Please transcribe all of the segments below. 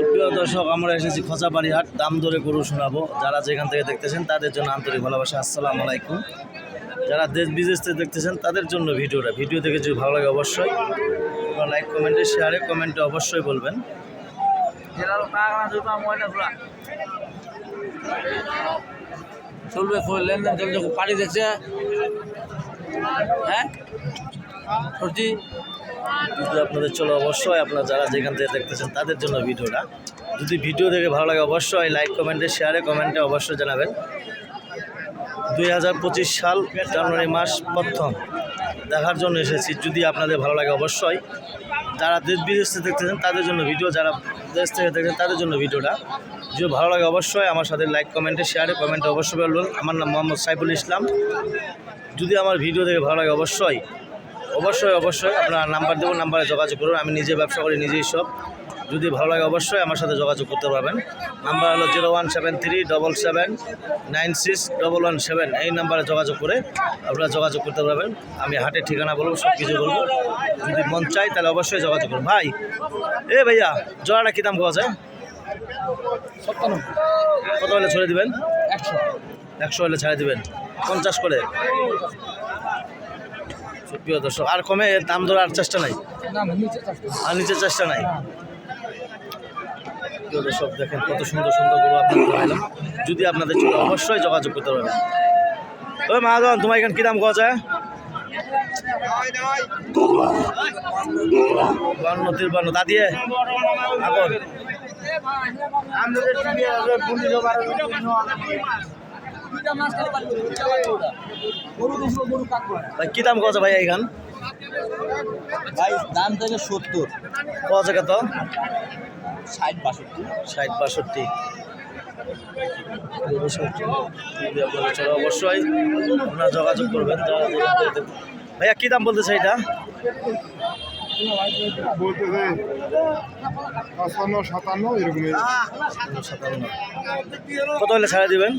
সুপ্রিয় দর্শক, আমরা এসেছি খোঁচাবাড়ি হাট দাম ধরে গরু শোনাবো। যারা যেখান থেকে দেখতেছেন, তাদের জন্য আন্তরিক ভালোবাসা। আসসালামু আলাইকুম। যারা দেশ বিদেশ থেকে দেখতেছেন, তাদের জন্য ভিডিওটা। ভিডিও দেখে যদি ভালো লাগে, অবশ্যই লাইক কমেন্টে শেয়ারে কমেন্টে অবশ্যই বলবেন। চলবে লেনদেন চলছে পাড়ি দেখছে হ্যাঁ? সরজি যদি আপনাদের চলো অবশ্যই আপনারা যারা যেখান থেকে দেখতেছেন তাদের জন্য ভিডিওটা। যদি ভিডিও দেখে ভালো লাগে অবশ্যই লাইক কমেন্টে শেয়ারে কমেন্টে অবশ্যই জানাবেন। দুই হাজার পঁচিশ সাল জানুয়ারি মাস প্রথম দেখার জন্য এসেছি। যদি আপনাদের ভালো লাগে অবশ্যই যারা দেশ বিদেশ থেকে দেখতেছেন তাদের জন্য ভিডিও, যারা দেশ থেকে দেখছেন তাদের জন্য ভিডিওটা। যদি ভালো লাগে অবশ্যই আমার সাথে লাইক কমেন্টে শেয়ারে কমেন্টে অবশ্যই বলবেন। আমার নাম মোহাম্মদ সাইফুল ইসলাম। যদি আমার ভিডিও দেখে ভালো লাগে অবশ্যই অবশ্যই অবশ্যই। আপনার নাম্বার দেবো নাম্বারে যোগাযোগ করুন। আমি নিজে ব্যবসা করি নিজেই সব। যদি ভালো লাগে অবশ্যই আমার সাথে যোগাযোগ করতে পারবেন। নাম্বার হলো zero one seven three double seven nine six double one seven. এই নাম্বারে যোগাযোগ করে আপনারা যোগাযোগ করতে পারবেন। আমি হাটের ঠিকানা বলব সব কিছু বলব। যদি মন চাই তাহলে অবশ্যই যোগাযোগ করুন। ভাই এ ভাইয়া জোড়াটা কী দাম পাওয়া যায়? কত হলে ছেড়ে দিবেন? একশো। একশো হলে ছেড়ে দিবেন। পঞ্চাশ করে? সুপ্রিয় দর্শক। আর কমে দাম ধরার চেষ্টা নাই। নিচে আর নিচের চেষ্টা নাই। প্রিয় দর্শক দেখেন কত সুন্দর সুন্দর গরু আপনাদের যদি আপনাদের চলে অবশ্যই যোগাযোগ করতে পারবেন। ওই মাহাজন তোমার এখানে কী দাম পাওয়া যায়? বান্ন তিরবান্ন। তা দিয়ে? আগর। ভাই কী দাম যায় ভাই এখান ভাই দাম থেকে সত্তর। যায় কত ষাট বাষট্টি। ষাট বাষট্টি। যদি আপনাদের চলে অবশ্যই আপনারা যোগাযোগ করবেন ভাইয়া কী দাম বলতেছে এটা? বলতেছে সাতান্ন সাতান্ন কত হলে ছাড়া দিবেন?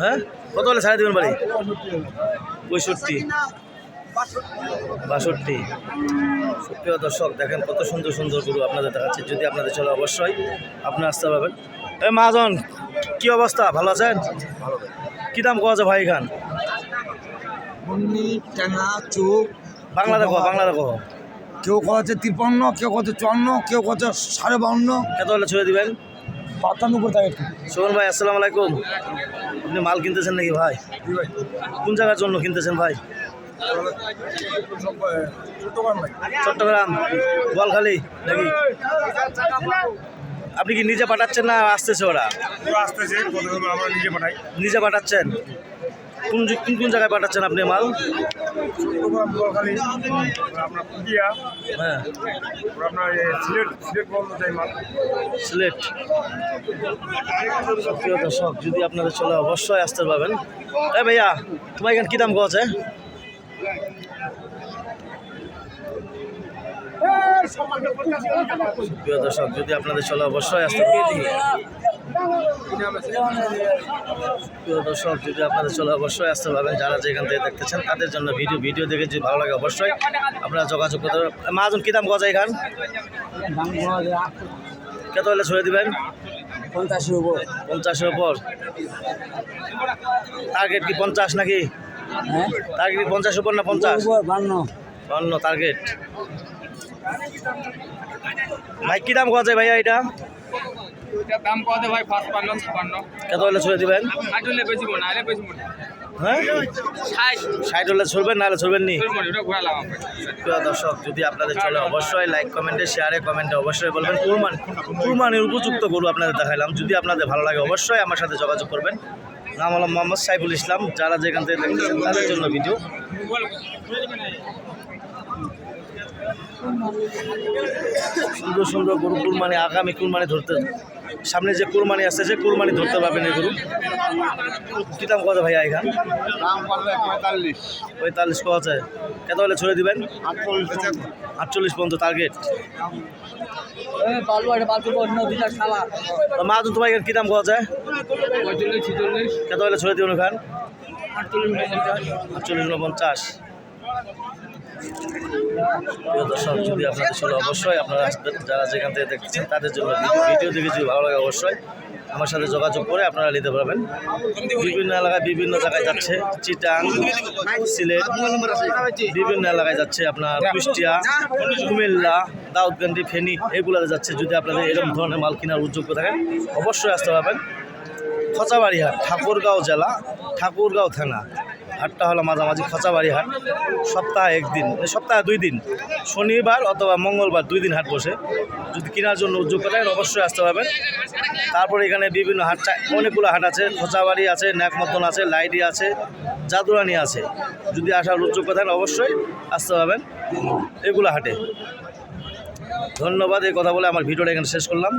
হ্যাঁ? কত হলে ছাড়া দিবেন বাড়ি? পঁয়ষট্টি। বাষট্টি। সুপ্রিয় দর্শক দেখেন কত সুন্দর সুন্দর গরু আপনাদের দেখাচ্ছে। যদি আপনাদের চলে অবশ্যই আপনি আসতে পারবেন। এই মহাজন কি অবস্থা? ভালো আছেন? কি দাম কোয়া ভাই খান বাংলা দেখো বাংলা দেখো কেউ কচ্ছে তিপ্পান্ন কেউ কচ্ছে চুয়ান্ন কেউ কচ্ছে সাড়ে বাউন্ন। কত হলে ছুঁয়ে দিবেন? পাতান্ন উপর থাকে। শোভন ভাই আসসালামু আলাইকুম। আপনি মাল কিনতেছেন নাকি ভাই? কোন জায়গার জন্য কিনতেছেন ভাই? চট্টগ্রাম। গোয়ালখালি নাকি? আপনি কি নিজে পাঠাচ্ছেন না আসতেছে ওরা? আসতেছে আমরা নিজে পাঠাই। নিজে পাঠাচ্ছেন? কোন কোন কোন জায়গায় পাঠাচ্ছেন আপনি মাল? হ্যাঁ। সিলেট দর্শক যদি আপনাদের চলে অবশ্যই আসতে পারবেন। এ ভাইয়া তোমার এখানে কী দাম প্রিয় দর্শক যদি আপনাদের চলে অবশ্যই আসতে পারবেন। প্রিয় দর্শক যদি আপনাদের চলে অবশ্যই আসতে পারবেন যারা যেখান থেকে দেখতেছেন তাদের জন্য ভিডিও ভিডিও দেখে যদি ভালো লাগে অবশ্যই আপনারা যোগাযোগ করতে পারবেন। মাহাজন কী দাম গজা এখান? কত হলে ছড়ে দিবেন? পঞ্চাশের উপর। পঞ্চাশের উপর। টার্গেট কি পঞ্চাশ নাকি? হ্যাঁ? টার্গেট কি পঞ্চাশ উপর না পঞ্চাশ? উপর বান্ন। টার্গেট ভাই কী দাম যায় ভাইয়া এটা? ওইটার দাম কত ভাই? পাঁচপান্ন ছাপান্ন কত হলে ছড়ে দিবেন? ষাট হলে বেশি মনে আরে বেশি মনে হ্যাঁ? ষাট। হলে ছড়বেন না? হলে ছড়বেন নি প্রিয় দর্শক যদি আপনাদের চলে অবশ্যই লাইক কমেন্টে শেয়ারে কমেন্টে অবশ্যই বলবেন। কুরবানি কুরবানির উপযুক্ত গরু আপনাদের দেখাইলাম। যদি আপনাদের ভালো লাগে অবশ্যই আমার সাথে যোগাযোগ করবেন। নাম হলো মোহাম্মদ সাইফুল ইসলাম। যারা যেখান থেকে দেখতেছেন তাদের জন্য ভিডিও সুন্দর সুন্দর গরু কুরবানি আগামী কুরবানি ধরতে সামনে যে কুরবানি আসছে যে কুরবানি ধরতে পারবেন এই গরু। কি দাম কত ভাইয়া এখান? পঁয়তাল্লিশ। পঁয়তাল্লিশ কত আছে? কত হলে ছড়ে দিবেন? আটচল্লিশ আটচল্লিশ পর্যন্ত টার্গেট মা তো তোমার এখানে কী দাম পাওয়া যায় কত হলে ছড়ে দিবেন ওখান? আটচল্লিশ পঞ্চাশ। প্রিয় দর্শক, যদি আপনাদের চলে অবশ্যই আপনারা যারা যেখান থেকে দেখছেন তাদের জন্য ভিডিও দেখে যদি ভালো লাগে অবশ্যই আমার সাথে যোগাযোগ করে আপনারা নিতে পারবেন। বিভিন্ন এলাকায় বিভিন্ন জায়গায় যাচ্ছে, চিটাং, সিলেট, বিভিন্ন এলাকায় যাচ্ছে আপনার কুষ্টিয়া, কুমিল্লা, দাউদকান্দি, ফেনী, এগুলোতে যাচ্ছে। যদি আপনাদের এরকম ধরনের মাল কেনার উদ্যোগ থাকেন, অবশ্যই আসতে পারবেন। খচাবাড়ি হাট ঠাকুরগাঁও জেলা, ঠাকুরগাঁও থানা। হাটটা হলো মাঝামাঝি খচাবাড়ি হাট। সপ্তাহে একদিন মানে সপ্তাহে দুই দিন। শনিবার অথবা মঙ্গলবার দুই দিন হাট বসে। যদি কেনার জন্য উদ্যোগ করেন অবশ্যই আসতে পারবেন। তারপরে এখানে বিভিন্ন হাটটা অনেকগুলো হাট আছে। খোঁচাবাড়ি আছে, ন্যাকমতন আছে, লাইডি আছে, জাদুরানি আছে। যদি আসার উদ্যোগ করেন অবশ্যই আসতে পারবেন এগুলো হাটে। ধন্যবাদ, এই কথা বলে আমার ভিডিওটা এখানে শেষ করলাম।